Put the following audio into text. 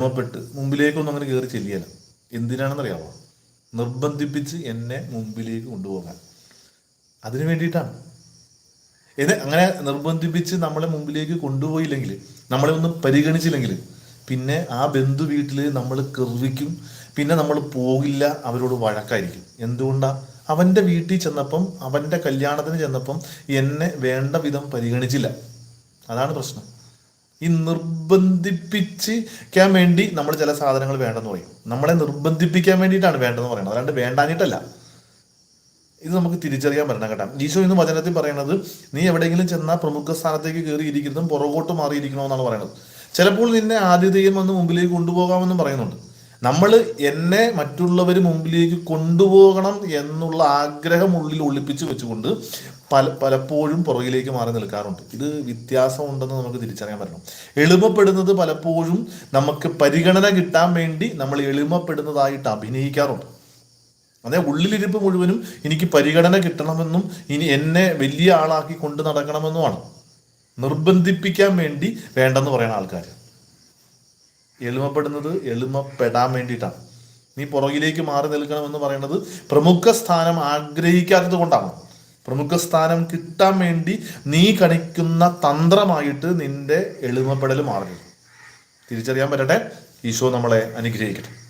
എളിമപ്പെട്ട് മുമ്പിലേക്കൊന്നും അങ്ങനെ കയറി ചെല്ലിയല്ല. എന്തിനാണെന്നറിയാമോ നിർബന്ധിപ്പിച്ച് എന്നെ മുമ്പിലേക്ക് കൊണ്ടുപോകാൻ. അതിനു വേണ്ടിയിട്ടാണ്. ഇത് അങ്ങനെ നിർബന്ധിപ്പിച്ച് നമ്മളെ മുമ്പിലേക്ക് കൊണ്ടുപോയില്ലെങ്കിൽ നമ്മളെ ഒന്ന് പരിഗണിച്ചില്ലെങ്കിൽ പിന്നെ ആ ബന്ധു വീട്ടിൽ നമ്മൾ കെർവിക്കും പിന്നെ നമ്മൾ പോകില്ല അവരോട് വഴക്കായിരിക്കും. എന്തുകൊണ്ടാണ് അവന്റെ വീട്ടിൽ ചെന്നപ്പം അവന്റെ കല്യാണത്തിന് ചെന്നപ്പം എന്നെ വേണ്ട വിധം പരിഗണിച്ചില്ല. അതാണ് പ്രശ്നം. ഈ നിർബന്ധിപ്പിക്കാൻ വേണ്ടി നമ്മൾ ചില സാധനങ്ങൾ വേണ്ടെന്ന് പറയും. നമ്മളെ നിർബന്ധിപ്പിക്കാൻ വേണ്ടിയിട്ടാണ് വേണ്ടെന്ന് പറയുന്നത്. അല്ലാണ്ട് വേണ്ടാഞ്ഞിട്ടല്ല. ഇത് നമുക്ക് തിരിച്ചറിയാൻ പറ്റണം കേട്ടോ. ഈശോ ഇന്ന് വചനത്തിൽ പറയുന്നത് നീ എവിടെയെങ്കിലും ചെന്നാൽ പ്രമുഖ സ്ഥാനത്തേക്ക് കയറിയിരിക്കുന്നതും പുറകോട്ട് മാറിയിരിക്കണമെന്നാണ് പറയുന്നത്. ചിലപ്പോൾ നിന്നെ ആദ്യതയും വന്ന് മുമ്പിലേക്ക് കൊണ്ടുപോകാമെന്നും പറയുന്നുണ്ട്. നമ്മൾ എന്നെ മറ്റുള്ളവർ മുമ്പിലേക്ക് കൊണ്ടുപോകണം എന്നുള്ള ആഗ്രഹം ഉള്ളിൽ ഒളിപ്പിച്ച് വെച്ചുകൊണ്ട് പല പലപ്പോഴും പുറകിലേക്ക് മാറി നിൽക്കാറുണ്ട്. ഇത് വ്യത്യാസം ഉണ്ടെന്ന് നമുക്ക് തിരിച്ചറിയാൻ പറ്റണം. എളിമപ്പെടുന്നത് പലപ്പോഴും നമുക്ക് പരിഗണന കിട്ടാൻ വേണ്ടി നമ്മൾ എളിമപ്പെടുന്നതായിട്ട് അഭിനയിക്കാറുണ്ട്. അതായത് ഉള്ളിലിരിപ്പ് മുഴുവനും എനിക്ക് പരിഗണന കിട്ടണമെന്നും ഇനി എന്നെ വലിയ ആളാക്കി കൊണ്ടു നടക്കണമെന്നുമാണ്. നിർബന്ധിപ്പിക്കാൻ വേണ്ടി വേണ്ടെന്ന് പറയുന്ന ആൾക്കാർ എളിമപ്പെടുന്നത് എളിമപ്പെടാൻ വേണ്ടിയിട്ടാണ്. നീ പുറകിലേക്ക് മാറി നിൽക്കണം എന്ന് പറയുന്നത് പ്രമുഖ സ്ഥാനം ആഗ്രഹിക്കാത്തത് കൊണ്ടാണ്. പ്രമുഖ സ്ഥാനം കിട്ടാൻ വേണ്ടി നീ കണിക്കുന്ന തന്ത്രമായിട്ട് നിന്റെ എളിമപ്പെടൽ മാറരുത് തിരിച്ചറിയാൻ പറ്റട്ടെ? ഈശോ നമ്മളെ അനുഗ്രഹിക്കട്ടെ.